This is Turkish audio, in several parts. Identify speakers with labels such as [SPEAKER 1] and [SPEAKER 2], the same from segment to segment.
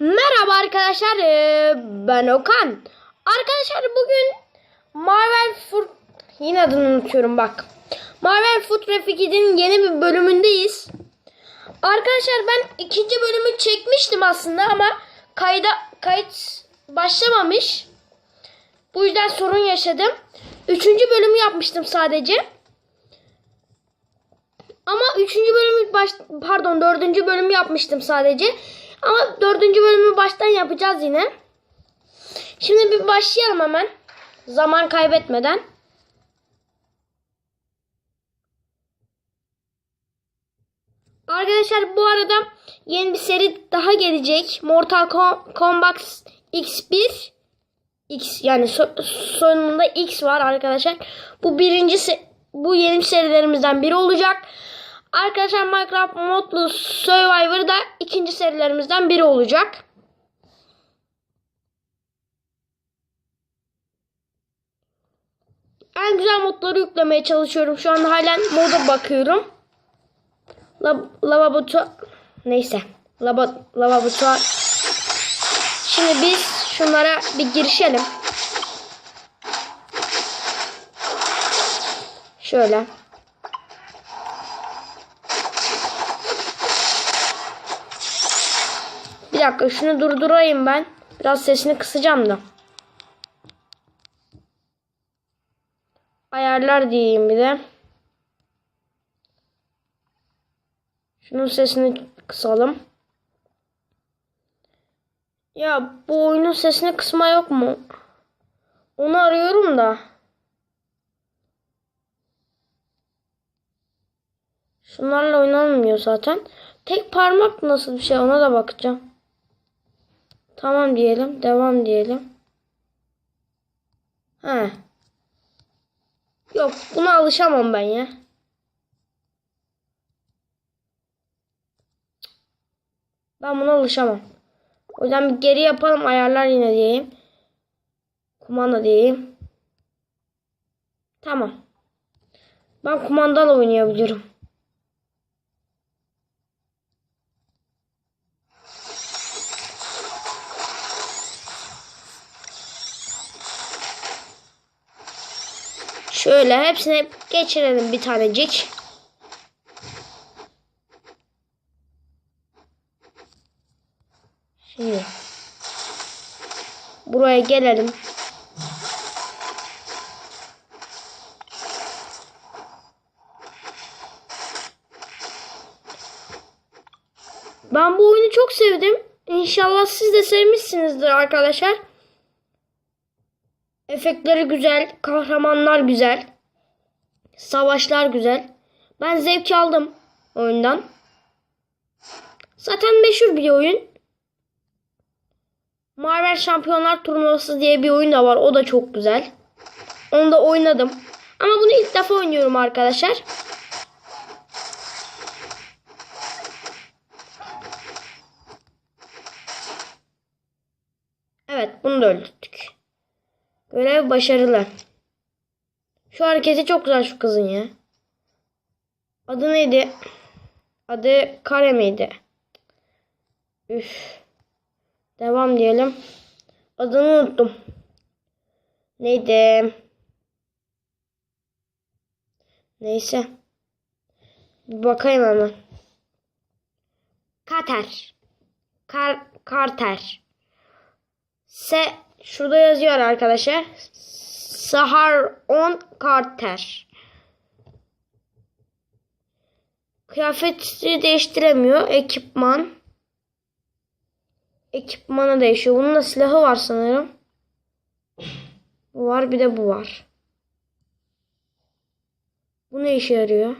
[SPEAKER 1] Merhaba arkadaşlar, ee, ben Okan. Arkadaşlar bugün Marvel Food, yine adını unutuyorum bak. Marvel Food Refikid'in yeni bir bölümündeyiz. Arkadaşlar ben ikinci bölümü çekmiştim aslında ama kayda kayıt başlamamış. Bu yüzden sorun yaşadım. Üçüncü bölümü yapmıştım sadece. Ama üçüncü bölümü baş, pardon dördüncü bölümü yapmıştım sadece. Ama dördüncü bölümü baştan yapacağız yine. Şimdi bir başlayalım hemen. Zaman kaybetmeden. Arkadaşlar bu arada yeni bir seri daha gelecek. Mortal Kom- Kombat X1 X yani so- sonunda X var arkadaşlar. Bu birincisi bu yeni serilerimizden biri olacak. Arkadaşlar Minecraft Modlu Survivor da ikinci serilerimizden biri olacak. En güzel modları yüklemeye çalışıyorum. Şu an halen moda bakıyorum. La lavabo neyse. Laba lavabo Şimdi biz şunlara bir girişelim. Şöyle. Bir dakika şunu durdurayım ben. Biraz sesini kısacağım da. Ayarlar diyeyim bir de. Şunun sesini kısalım. Ya bu oyunun sesini kısma yok mu? Onu arıyorum da. Şunlarla oynanmıyor zaten. Tek parmak nasıl bir şey ona da bakacağım. Tamam diyelim. Devam diyelim. He. Yok buna alışamam ben ya. Ben buna alışamam. O yüzden bir geri yapalım ayarlar yine diyeyim. Kumanda diyeyim. Tamam. Ben kumandalı oynayabiliyorum. Şöyle hepsini geçirelim bir tanecik. Şimdi buraya gelelim. Ben bu oyunu çok sevdim. İnşallah siz de sevmişsinizdir arkadaşlar. Efektleri güzel, kahramanlar güzel. Savaşlar güzel. Ben zevk aldım oyundan. Zaten meşhur bir oyun. Marvel Şampiyonlar Turnuvası diye bir oyun da var. O da çok güzel. Onu da oynadım. Ama bunu ilk defa oynuyorum arkadaşlar. Evet bunu da öldürdük. Görev başarılı. Şu hareketi çok güzel şu kızın ya. Adı neydi? Adı Kare miydi? Üf. Devam diyelim. Adını unuttum. Neydi? Neyse. Bir bakayım hemen. Kater. Kar Carter. Se şurada yazıyor arkadaşlar. Sahar on Carter. Kıyafeti değiştiremiyor. Ekipman. Ekipmanı değişiyor. Bunun da silahı var sanırım. Bu var bir de bu var. Bu ne işe yarıyor?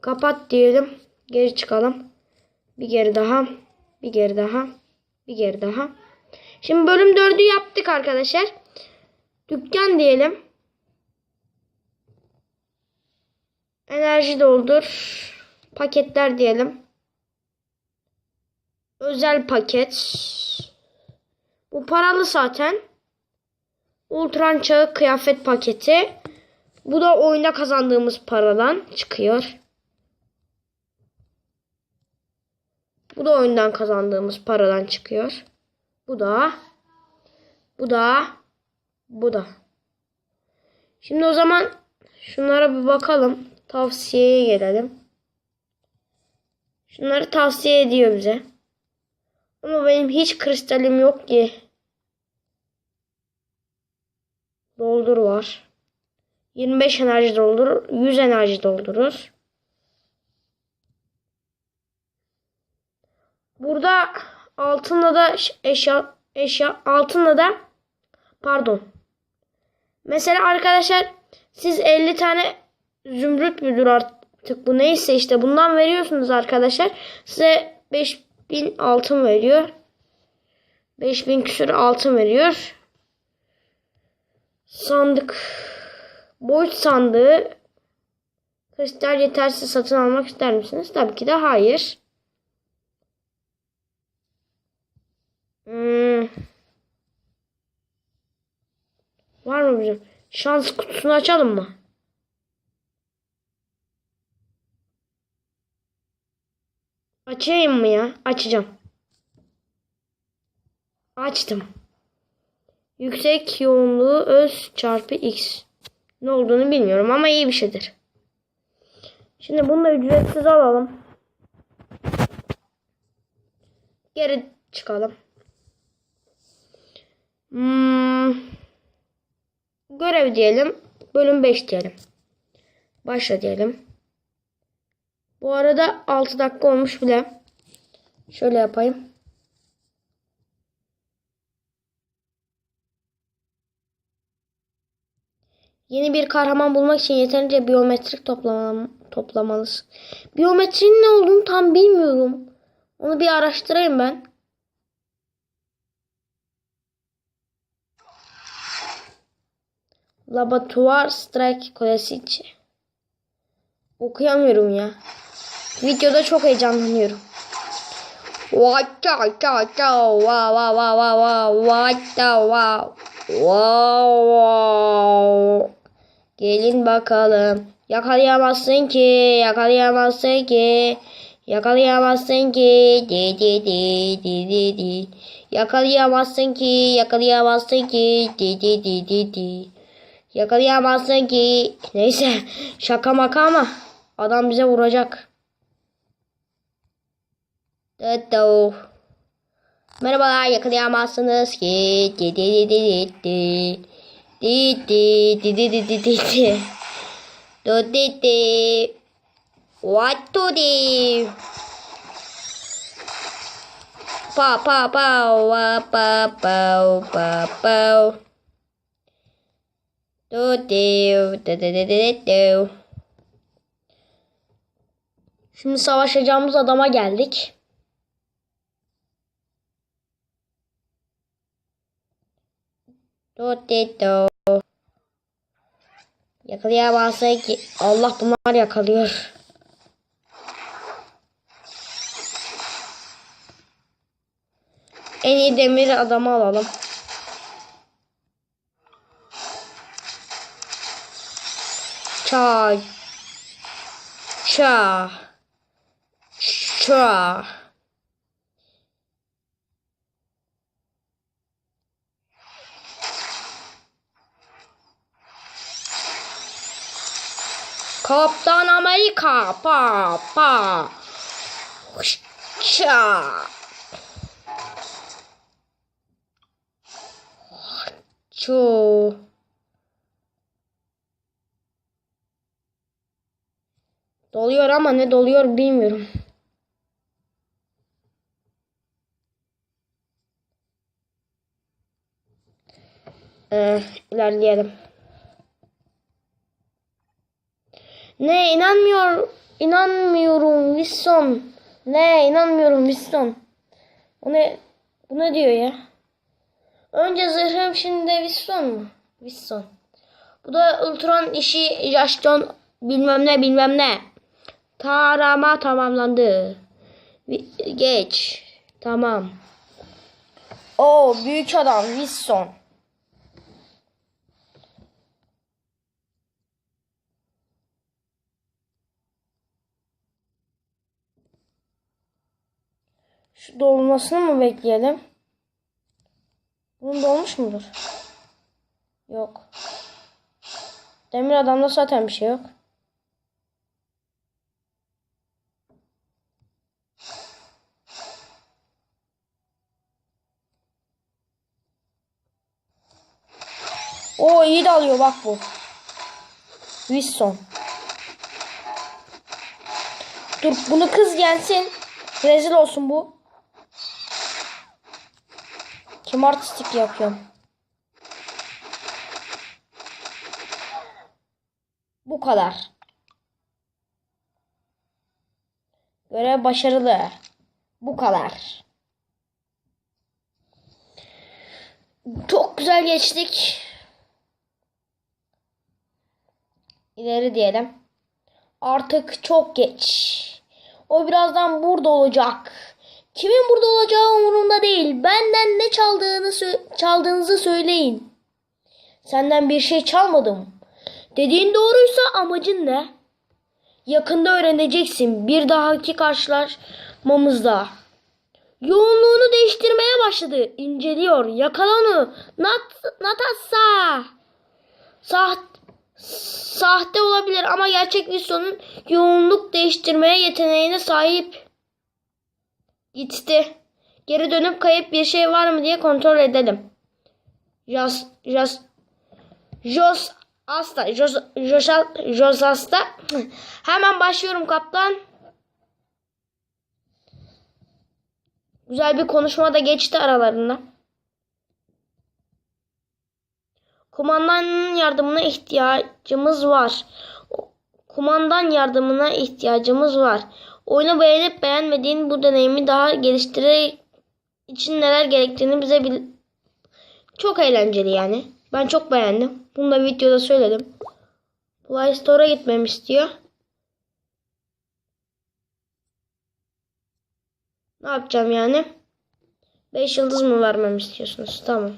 [SPEAKER 1] Kapat diyelim. Geri çıkalım. Bir geri daha. Bir geri daha. Bir geri daha. Şimdi bölüm 4'ü yaptık arkadaşlar. Dükkan diyelim. Enerji doldur. Paketler diyelim. Özel paket. Bu paralı zaten. Ultran Çağı kıyafet paketi. Bu da oyunda kazandığımız paradan çıkıyor. Bu da oyundan kazandığımız paradan çıkıyor. Bu da. Bu da. Bu da. Şimdi o zaman şunlara bir bakalım. Tavsiyeye gelelim. Şunları tavsiye ediyor bize. Ama benim hiç kristalim yok ki. Doldur var. 25 enerji doldurur. 100 enerji doldurur. Burada altınla da eşya eşya altınla da pardon. Mesela arkadaşlar siz 50 tane zümrüt müdür artık bu neyse işte bundan veriyorsunuz arkadaşlar. Size 5000 altın veriyor. 5000 küsür altın veriyor. Sandık boyut sandığı kristal yetersiz satın almak ister misiniz? Tabii ki de hayır. Hmm. Var mı bizim? Şans kutusunu açalım mı? Açayım mı ya? Açacağım. Açtım. Yüksek yoğunluğu öz çarpı x. Ne olduğunu bilmiyorum ama iyi bir şeydir. Şimdi bunu da ücretsiz alalım. Geri çıkalım. Hmm. Görev diyelim. Bölüm 5 diyelim. Başla diyelim. Bu arada 6 dakika olmuş bile. Şöyle yapayım. Yeni bir kahraman bulmak için yeterince biyometrik toplamam, toplamalısın. Biyometrinin ne olduğunu tam bilmiyorum. Onu bir araştırayım ben. Laboratuvar Strike Kulesi. Okuyamıyorum ya. Videoda çok heyecanlanıyorum. Wow wow Gelin bakalım. Yakalayamazsın ki, yakalayamazsın ki. Yakalayamazsın ki. Di di di di di di. Yakalayamazsın ki, yakalayamazsın ki. Di di di di di. Yakalayamazsın ki. Neyse şaka maka ama adam bize vuracak. Dıttı. Merhabalar yakalayamazsınız ki. Di di di di di. Di di di di di di di di. Do di di. What to di? Pa pa pa wa pa pa pa pa. Do do do do do do do. Şimdi savaşacağımız adama geldik. Do. Yakalayamazsa ki Allah bunlar yakalıyor. En iyi demir adamı alalım. Çay. Ça. Ça. Kaptan Amerika. Pa pa. Ça. Ço. Doluyor ama ne doluyor bilmiyorum. Ee, ilerleyelim. Ne inanmıyor inanmıyorum Wilson. Ne inanmıyorum Wilson. O ne bu ne diyor ya? Önce zırhım şimdi de Wilson mu? Wilson. Bu da Ultron işi Yaşton bilmem ne bilmem ne. Tarama tamamlandı. Geç. Tamam. O büyük adam Wilson. Şu dolmasını mı bekleyelim? Bunun dolmuş mudur? Yok. Demir adamda zaten bir şey yok. O iyi de bak bu. Wilson. Dur bunu kız gelsin. Rezil olsun bu. Kim artistik yapıyorum. Bu kadar. Görev başarılı. Bu kadar. Çok güzel geçtik. İleri diyelim. Artık çok geç. O birazdan burada olacak. Kimin burada olacağı umurumda değil. Benden ne çaldığını çaldığınızı söyleyin. Senden bir şey çalmadım. Dediğin doğruysa amacın ne? Yakında öğreneceksin. Bir dahaki karşılaşmamızda. Yoğunluğunu değiştirmeye başladı. İnceliyor. Yakala onu. Nat Natasa. Saht sahte olabilir ama gerçek Wilson'un yoğunluk değiştirmeye yeteneğine sahip. Gitti. Geri dönüp kayıp bir şey var mı diye kontrol edelim. Jos Jos Jos Asta Jos Jos, Asta hemen başlıyorum kaptan. Güzel bir konuşma da geçti aralarında. Kumandanın yardımına ihtiyacımız var. Kumandan yardımına ihtiyacımız var. Oyunu beğenip beğenmediğin bu deneyimi daha geliştirmek için neler gerektiğini bize bil... Çok eğlenceli yani. Ben çok beğendim. Bunu da videoda söyledim. Play Store'a gitmemi istiyor. Ne yapacağım yani? 5 yıldız mı vermemi istiyorsunuz? Tamam.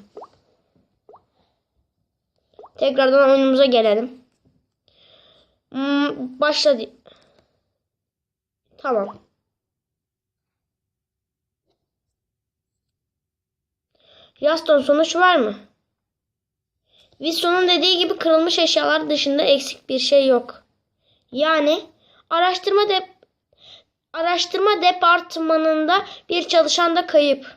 [SPEAKER 1] Tekrardan oyunumuza gelelim. Hmm, başladı. Tamam. Yaston sonuç var mı? Wilson'un dediği gibi kırılmış eşyalar dışında eksik bir şey yok. Yani araştırma dep araştırma departmanında bir çalışan da kayıp.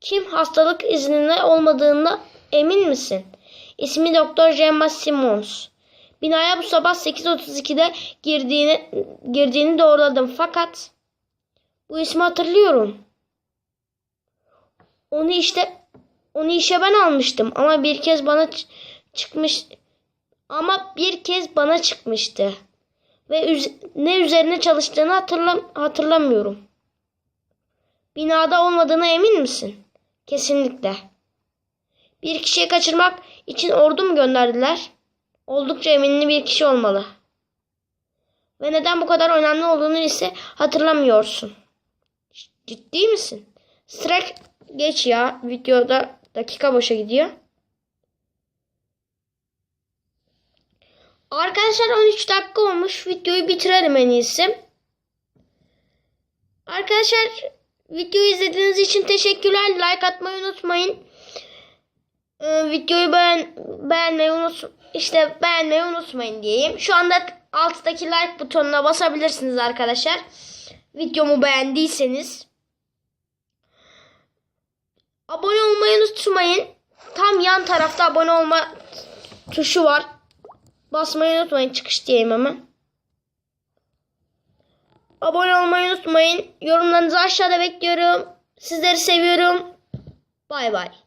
[SPEAKER 1] Kim hastalık izninde olmadığında emin misin? İsmi Doktor Gemma Simmons. Binaya bu sabah 8.32'de girdiğini, girdiğini doğruladım fakat bu ismi hatırlıyorum. Onu işte onu işe ben almıştım ama bir kez bana çıkmış ama bir kez bana çıkmıştı. Ve üz- ne üzerine çalıştığını hatırlam hatırlamıyorum. Binada olmadığına emin misin? Kesinlikle. Bir kişiyi kaçırmak için ordu mu gönderdiler? Oldukça eminli bir kişi olmalı. Ve neden bu kadar önemli olduğunu ise hatırlamıyorsun. Ciddi misin? Strike geç ya. Videoda dakika boşa gidiyor. Arkadaşlar 13 dakika olmuş. Videoyu bitirelim en iyisi. Arkadaşlar videoyu izlediğiniz için teşekkürler. Like atmayı unutmayın. Ee, videoyu beğen beğenmeyi unut işte beğenmeyi unutmayın diyeyim. Şu anda alttaki like butonuna basabilirsiniz arkadaşlar. Videomu beğendiyseniz. Abone olmayı unutmayın. Tam yan tarafta abone olma tuşu var. Basmayı unutmayın. Çıkış diyeyim hemen. Abone olmayı unutmayın. Yorumlarınızı aşağıda bekliyorum. Sizleri seviyorum. Bay bay.